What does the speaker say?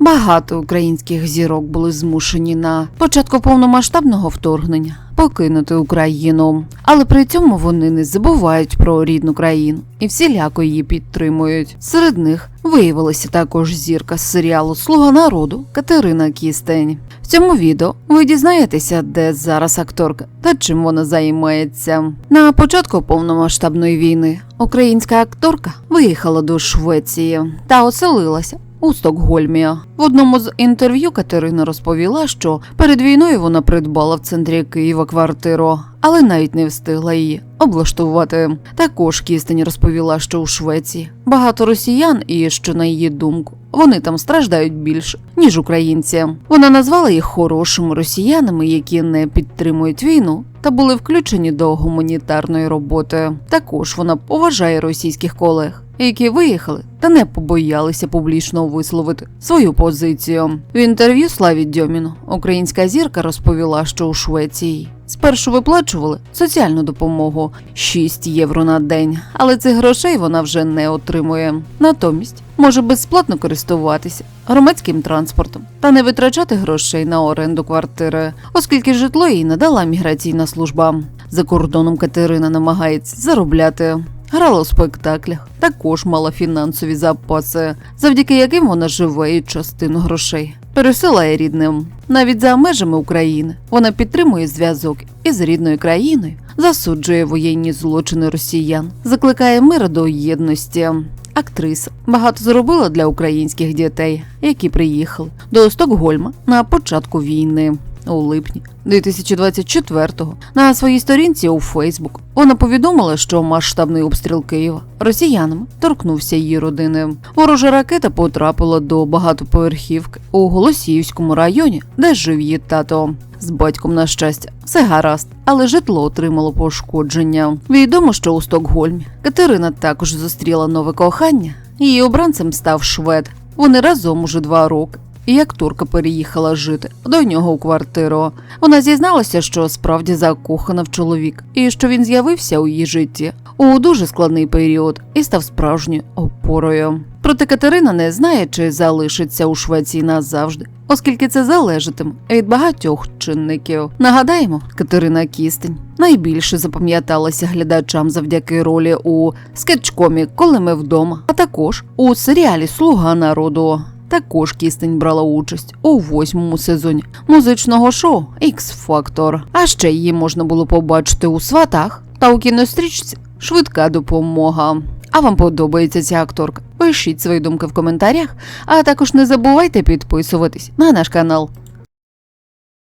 Багато українських зірок були змушені на початку повномасштабного вторгнення покинути Україну, але при цьому вони не забувають про рідну країну і всіляко її підтримують. Серед них виявилася також зірка з серіалу Слуга народу Катерина Кістень. В цьому відео ви дізнаєтеся, де зараз акторка та чим вона займається. На початку повномасштабної війни українська акторка виїхала до Швеції та оселилася у Стокгольмі. В одному з інтерв'ю Катерина розповіла, що перед війною вона придбала в центрі Києва квартиру, але навіть не встигла її облаштувати. Також Кістень розповіла, що у Швеції багато росіян, і що на її думку. Вони там страждають більше, ніж українці. Вона назвала їх хорошими росіянами, які не підтримують війну та були включені до гуманітарної роботи. Також вона поважає російських колег, які виїхали та не побоялися публічно висловити свою позицію. В інтерв'ю Славі Дьоміну українська зірка розповіла, що у Швеції спершу виплачували соціальну допомогу 6 євро на день, але цих грошей вона вже не отримує. Натомість може безплатно користуватися громадським транспортом та не витрачати грошей на оренду квартири, оскільки житло їй надала міграційна служба. За кордоном Катерина намагається заробляти. Грала у спектаклях, також мала фінансові запаси, завдяки яким вона живе і частину грошей. Пересилає рідним. Навіть за межами України вона підтримує зв'язок із рідною країною, засуджує воєнні злочини росіян, закликає мир до єдності. Актриса багато зробила для українських дітей, які приїхали до Стокгольма на початку війни. У липні 2024-го на своїй сторінці у Фейсбук вона повідомила, що масштабний обстріл Києва росіянами торкнувся її родини. Ворожа ракета потрапила до багатоповерхівки у Голосіївському районі, де жив її тато. З батьком, на щастя, все гаразд, але житло отримало пошкодження. Відомо, що у Стокгольмі Катерина також зустріла нове кохання. Її обранцем став швед. Вони разом уже два роки. І як турка переїхала жити до нього у квартиру. Вона зізналася, що справді закохана в чоловік, і що він з'явився у її житті у дуже складний період і став справжньою опорою. Проте Катерина не знає, чи залишиться у Швеції назавжди, оскільки це залежатиме від багатьох чинників. Нагадаємо, Катерина Кістень найбільше запам'яталася глядачам завдяки ролі у скетчкомі Коли ми вдома, а також у серіалі Слуга народу. Також кістень брала участь у восьмому сезоні музичного шоу X Factor. А ще її можна було побачити у сватах та у кінострічці Швидка допомога. А вам подобається ця акторка? Пишіть свої думки в коментарях, а також не забувайте підписуватись на наш канал.